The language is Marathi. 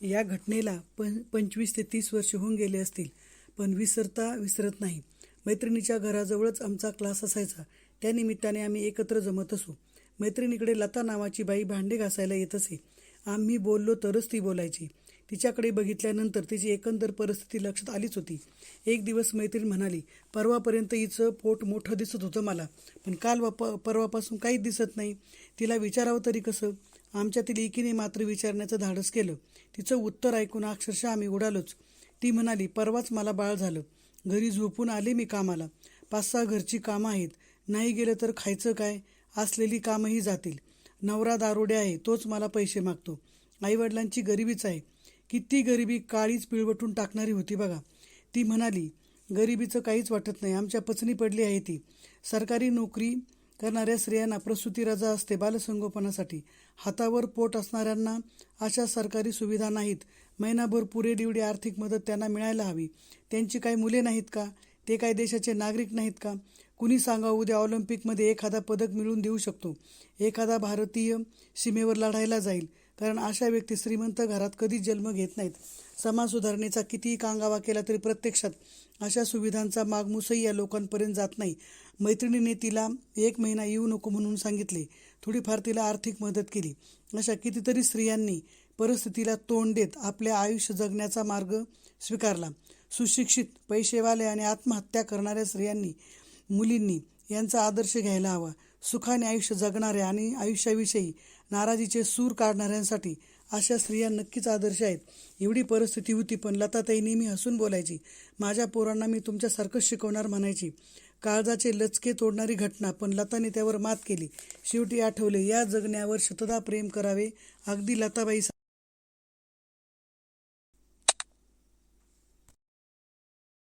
या घटनेला पं पंचवीस ते तीस वर्ष होऊन गेले असतील पण विसरता विसरत नाही. मैत्रिणीच्या घराजवळच आमचा क्लास असायचा. त्यानिमित्ताने आम्ही एकत्र जमत असू. मैत्रिणीकडे लता नावाची बाई भांडे घासायला येत असे. आम्ही बोललो तरच ती बोलायची. तिच्याकडे बघितल्यानंतर तिची एकंदर परिस्थिती लक्षात आलीच होती. एक दिवस मैत्रीण म्हणाली परवापर्यंत हिचं पोट मोठं दिसत होतं मला पण काल व प परवापासून काहीच दिसत नाही. तिला विचारावं तरी कसं? आमच्यातील एकीने मात्र विचारण्याचं धाडस केलं. तिचं उत्तर ऐकून अक्षरशः आम्ही उडालोच ती म्हणाली परवाच मला बाळ झालं. घरी झोपून आले मी कामाला. पाच सहा घरची कामं आहेत. नाही गेलं तर खायचं काय? असलेली कामंही जातील. नवरा दारोडे आहे तोच मला पैसे मागतो. आईवडिलांची गरिबीच आहे. किती गरिबी काळीच पिळवटून टाकणारी होती बघा. ती म्हणाली गरिबीचं काहीच वाटत नाही. आमच्या पचनी पडली आहे ती. सरकारी नोकरी करणाऱ्या स्त्रियांना प्रसूती रजा असते बालसंगोपनासाठी. हातावर पोट असणाऱ्यांना अशा सरकारी सुविधा नाहीत. महिनाभर पुरेदिवडी आर्थिक मदत त्यांना मिळायला हवी. त्यांची काही मुले नाहीत का? ते काय देशाचे नागरिक नाहीत का? कुणी सांगा उद्या ऑलिम्पिकमध्ये एखादा पदक मिळवून देऊ शकतो. एखादा भारतीय सीमेवर लढायला जाईल. कारण अशा व्यक्ती श्रीमंत घरात कधीच जन्म घेत नाहीत. समाज सुधारणेचा कितीही कांगावा केला तरी प्रत्यक्षात अशा सुविधांचा माग या लोकांपर्यंत जात नाही. मैत्रिणीने तिला एक महिना येऊ नको म्हणून सांगितले. थोडीफार तिला आर्थिक मदत केली. अशा कितीतरी स्त्रियांनी परिस्थितीला तोंड देत आपले आयुष्य जगण्याचा मार्ग स्वीकारला. सुशिक्षित पैसेवाले आणि आत्महत्या करणाऱ्या स्त्रियांनी मुलींनी यांचा आदर्श घ्यायला हवा. सुखाने आयुष्य जगणाऱ्या आणि आयुष्याविषयी नाराजीचे सूर काढणाऱ्यांसाठी अशा स्त्रिया नक्कीच आदर्श आहेत. एवढी परिस्थिती होती पण लताताई नेहमी हसून बोलायची माझ्या पोरांना मी तुमच्यासारखंच शिकवणार म्हणायची. काळजाचे लचके तोडणारी घटना पण लताने त्यावर मात केली. शेवटी आठवले या जगण्यावर शतदा प्रेम करावे अगदी लताबाई